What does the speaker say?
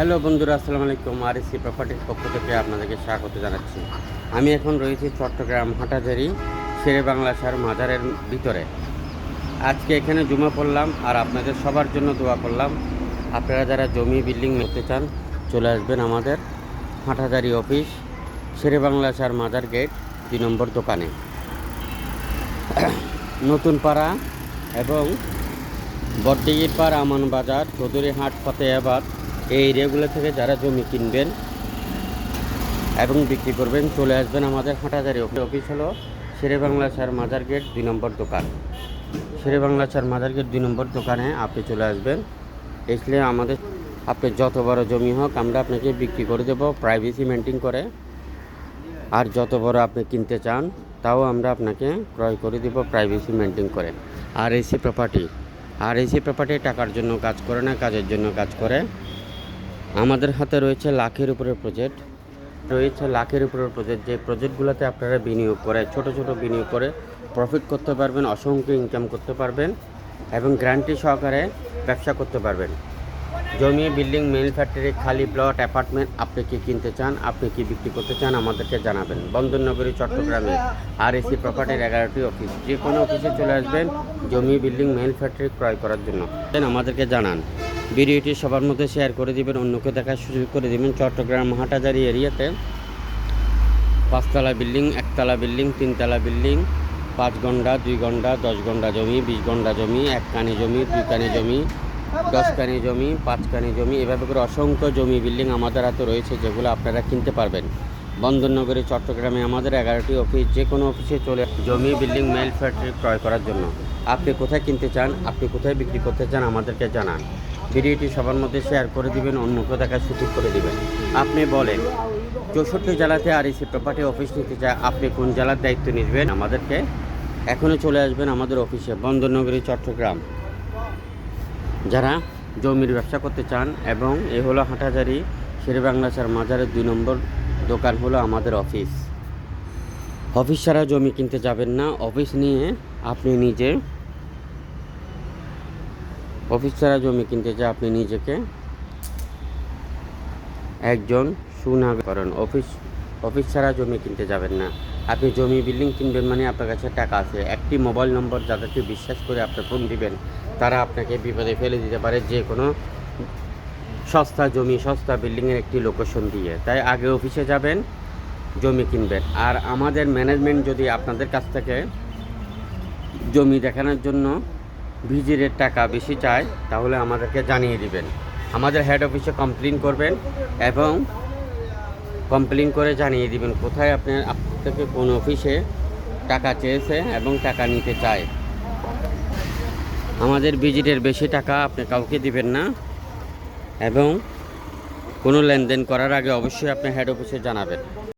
Hello বন্ধুরা, আসসালামু আলাইকুম। আর এসি প্রপার্টির পক্ষ থেকে আপনাদেরকে স্বাগত জানাচ্ছি। আমি এখন রয়েছি চট্টগ্রাম হাটাজারি, শেরে বাংলা সার মাজারের ভিতরে। আজকে এখানে জমা পড়লাম আর আপনাদের সবার জন্য দোয়া করলাম। আপনারা যারা জমি বিল্ডিং নিতে চান, চলে আসবেন আমাদের হাটাজারি অফিস, শেরে বাংলা সার মাজার গেট, দুই নম্বর দোকানে। নতুন পাড়া এবং বটডিগির পাড়, আমান বাজার চৌধুরীহাট ফতেহাবাদ এই এরিয়াগুলো থেকে যারা জমি কিনবেন এবং বিক্রি করবেন, চলে আসবেন আমাদের হাটাজারি অফিস হলো শেরে বাংলা সার মাজার গেট দুই নম্বর দোকান। শেরে বাংলা সার মাজার গেট দুই নম্বর দোকানে আপনি চলে আসবেন। এসলে আমাদের আপনি যত বড় জমি হোক, আমরা আপনাকে বিক্রি করে দেবো প্রাইভেসি মেনটেন করে। আর যত বড় আপনি কিনতে চান, তাও আমরা আপনাকে ক্রয় করে দেব প্রাইভেসি মেনটেন করে। আর এসি প্রপার্টি আর এসি প্রপার্টি টাকার জন্য কাজ করে না, কাজের জন্য কাজ করে। আমাদের হাতে রয়েছে লাখের উপরে প্রজেক্ট রয়েছে লাখের উপরে প্রজেক্ট যে প্রজেক্টগুলোতে আপনারা বিনিয়োগ করে, ছোট ছোট বিনিয়োগ করে প্রফিট করতে পারবেন, অসংখ্য ইনকাম করতে পারবেন এবং গ্যারান্টি সহকারে ব্যবসা করতে পারবেন। জমি বিল্ডিং ম্যানুফ্যাক্চারি খালি প্লট অ্যাপার্টমেন্ট আপনি কি কিনতে চান, আপনি কি বিক্রি করতে চান, আমাদেরকে জানাবেন। বন্দরনগরী, চট্টগ্রামে আর এসি প্রপার্টির এগারোটি অফিস যে কোনো অফিসে চলে আসবেন, জমি বিল্ডিং মেল ফ্যাক্টরি ক্রয় করার জন্য। আমাদেরকে জানান। ভিডিওটি সবার মধ্যে শেয়ার করে দিবেন, অন্যকে দেখার সুযোগ করে দিবেন। চট্টগ্রাম হাটাজারি এরিয়াতে পাঁচতলা বিল্ডিং, একতলা বিল্ডিং, তিনতলা বিল্ডিং, পাঁচ ঘণ্টা, দুই ঘণ্টা, দশ ঘণ্টা জমি, বিশ ঘণ্টা জমি, এক কানি জমি, দুই কানি জমি, দশ কানি জমি, পাঁচ কানি জমি, এভাবে করে অসংখ্য জমি বিল্ডিং আমাদের হাতে রয়েছে যেগুলো আপনারা কিনতে পারবেন। বন্দরনগরী, চট্টগ্রামে আমাদের এগারোটি অফিস, যে কোনো অফিসে চলে জমি বিল্ডিং, মেল ফ্যাক্টরি ক্রয় করার জন্য। আপনি কোথায় কিনতে চান, আপনি কোথায় বিক্রি করতে চান আমাদেরকে জানান। ভিডিওটি সবার মধ্যে শেয়ার করে দিবেন অন্যকে দেখার সুযোগ করে দিবেন। আপনি বলেন, চৌষট্টি জেলাতে আর এসি প্রপার্টি অফিস নিতে চায়, আপনি কোন জেলার দায়িত্ব নিবেন? আমাদেরকে এখনই চলে আসবেন আমাদের অফিসে বন্দরনগরী, চট্টগ্রাম। যারা জমির ব্যবসা করতে চান এবং এ হলো হাটাজারি শেরেবাংলাচার মাজারের দুই নম্বর দোকান হলো আমাদের অফিস অফিস ছাড়া জমি কিনতে যাবেন না। অফিস নিয়ে আপনি নিজে অফিস ছাড়া জমি কিনতে চাই আপনি নিজেকে? একজন সুনাগরিক। করেন অফিস অফিস ছাড়া জমি কিনতে যাবেন না। আপনি জমি বিল্ডিং কিনবেন মানে আপনার কাছে টাকা আছে। একটি মোবাইল নম্বর যাদেরকে বিশ্বাস করে আপনি ফোন দিবেন, তারা আপনাকে বিপদে ফেলে দিতে পারে যে কোনো সস্তা জমি, সস্তা বিল্ডিংয়ের একটি লোকেশন দিয়ে। তাই আগে অফিসে যাবেন, জমি কিনবেন। আর আমাদের ম্যানেজমেন্ট যদি আপনাদের কাছ থেকে জমি দেখানোর জন্য ভিজিটের টাকা বেশি চায়, তাহলে আমাদেরকে জানিয়ে দিবেন। আমাদের হেড অফিসে কমপ্লেন করবেন এবং কমপ্লেন করে জানিয়ে দিবেন কোথায় আপনার আপনাকে কোন অফিসে টাকা চেয়েছে এবং টাকা নিতে চায়। আমাদের ভিজিটের বেশি টাকা আপনি কাউকে দিবেন না এবং কোনো লেনদেন করার আগে অবশ্যই আপনি হেড অফিসে জানাবেন।